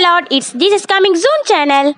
lot, it's this is coming soon channel.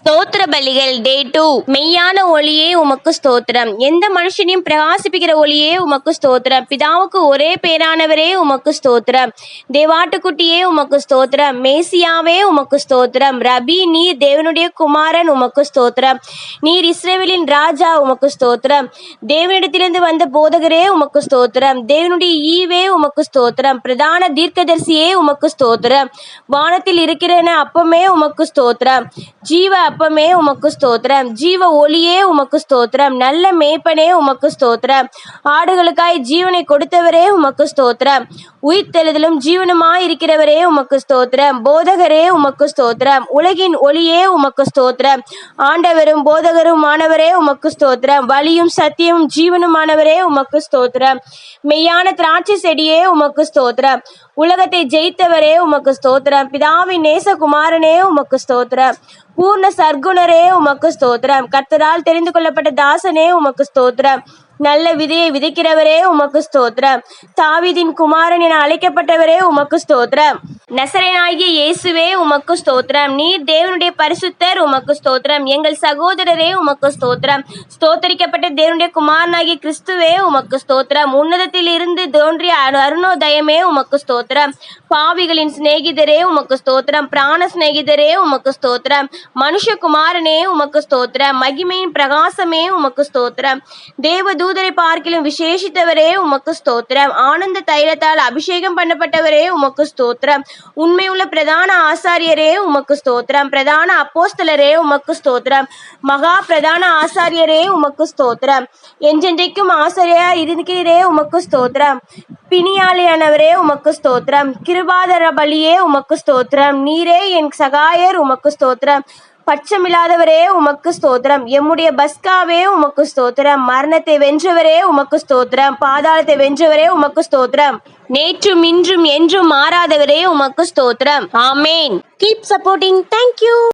ஸ்தோத்திர பலிகள் டே two மெய்யான ஒளியே உமக்கு ஸ்தோத்திரம் எந்த மனுஷனையும் பிரகாசிப்பிக்கிற ஒளியே உமக்கு ஸ்தோத்திரம் பிதாவுக்கு ஒரே பேரானவரே உமக்கு ஸ்தோத்திரம் தேவாட்டுக்குட்டியே உமக்கு ஸ்தோத்திரம் மேசியாவே உமக்கு ஸ்தோத்திரம் ரபி நீர் தேவனுடைய குமாரன் உமக்கு ஸ்தோத்திரம் நீர் இஸ்ரேவேலின் ராஜா உமக்கு ஸ்தோத்திரம் தேவனிடத்திலிருந்து வந்த போதகரே உமக்கு ஸ்தோத்திரம் தேவனுடைய ஈவே உமக்கு ஸ்தோத்திரம் பிரதான தீர்க்கதரிசியே உமக்கு ஸ்தோத்திரம் வானத்தில் இருக்கிறன அப்பமே உமக்கு ஸ்தோத்திரம் ஜீவ அப்பமே உமக்கு ஸ்தோத்திரம் ஜீவ ஒளியே உமக்கு ஸ்தோத்திரம் நல்ல மேய்ப்பனே உமக்கு ஸ்தோத்திரம் ஆடுகளுக்காய் ஜீவனை கொடுத்தவரே உமக்கு ஸ்தோத்திரம் உயிர்த்தெழுதலும் ஜீவனமாய் இருக்கிறவரே உமக்கு ஸ்தோத்திரம் போதகரே உமக்கு ஸ்தோத்திரம் உலகின் ஒளியே உமக்கு ஸ்தோத்திரம் ஆண்டவரும் போதகரும் மாணவரே உமக்கு ஸ்தோத்திரம் வழியும் சத்தியமும் ஜீவனுமானவரே உமக்கு ஸ்தோத்திரம் மெய்யான திராட்சை செடியே உமக்கு ஸ்தோத்திரம் உலகத்தை ஜெயித்தவரே உமக்கு ஸ்தோத்திரம் பிதாவின் நேசகுமாரனே உமக்கு ஸ்தோத்திரம் பூர்ண சர்க்குணரே உமக்கு ஸ்தோத்திரம். கர்த்தரால் தெரிந்து கொள்ளப்பட்ட தாசனே உமக்கு ஸ்தோத்திரம். நல்ல விதையை விதைக்கிறவரே உமக்கு ஸ்தோத்திரம் தாவிதின் குமாரன் என அழைக்கப்பட்டவரே உமக்கு ஸ்தோத்திரம் நசரனாகிய இயேசுவே உமக்கு ஸ்தோத்திரம் நீர் தேவனுடைய பரிசுத்தர் உமக்கு ஸ்தோத்திரம் எங்கள் சகோதரரே உமக்கு ஸ்தோத்திரம் ஸ்தோத்தரிக்கப்பட்ட தேவனுடைய குமாரனாகிய கிறிஸ்துவே உமக்கு ஸ்தோத்திரம் உன்னதத்தில் இருந்து தோன்றிய அரு- அருணோதயமே உமக்கு ஸ்தோத்திரம் பாவிகளின் சிநேகிதரே உமக்கு ஸ்தோத்திரம் பிராண சிநேகிதரே உமக்கு ஸ்தோத்திரம் மனுஷகுமாரனே உமக்கு ஸ்தோத்திரம் மகிமையின் பிரகாசமே உமக்கு ஸ்தோத்திரம் தேவதூ தேவதூதரை பார்க்கிலும் விசேஷித்தவரே உமக்கு ஸ்தோத்திரம் ஆனந்த தைலத்தால் அபிஷேகம் பண்ணப்பட்டவரே உமக்கு ஸ்தோத்திரம் உண்மையுள்ள பிரதான ஆசாரியரே உமக்கு ஸ்தோத்திரம் பிரதான அப்போஸ்தலரே உமக்கு ஸ்தோத்திரம் மகா பிரதான ஆசாரியரே உமக்கு ஸ்தோத்திரம் என்றென்றைக்கும் ஆசாரியா இருக்கிறீரே உமக்கு ஸ்தோத்திரம் பிணியாளியானவரே உமக்கு ஸ்தோத்திரம் கிருபாதர பலியே உமக்கு ஸ்தோத்திரம் நீரே என் சகாயர் உமக்கு ஸ்தோத்திரம் பட்சமில்லாதவரே உமக்கு ஸ்தோத்திரம். எம்முடைய பஸ்காவே உமக்கு ஸ்தோத்திரம். மரணத்தை வென்றவரே உமக்கு ஸ்தோத்திரம். பாதாளத்தை வென்றவரே உமக்கு ஸ்தோத்திரம். நேற்றும் இன்றும் என்றும் மாறாதவரே உமக்கு ஸ்தோத்திரம். ஆமேன். Keep supporting thank you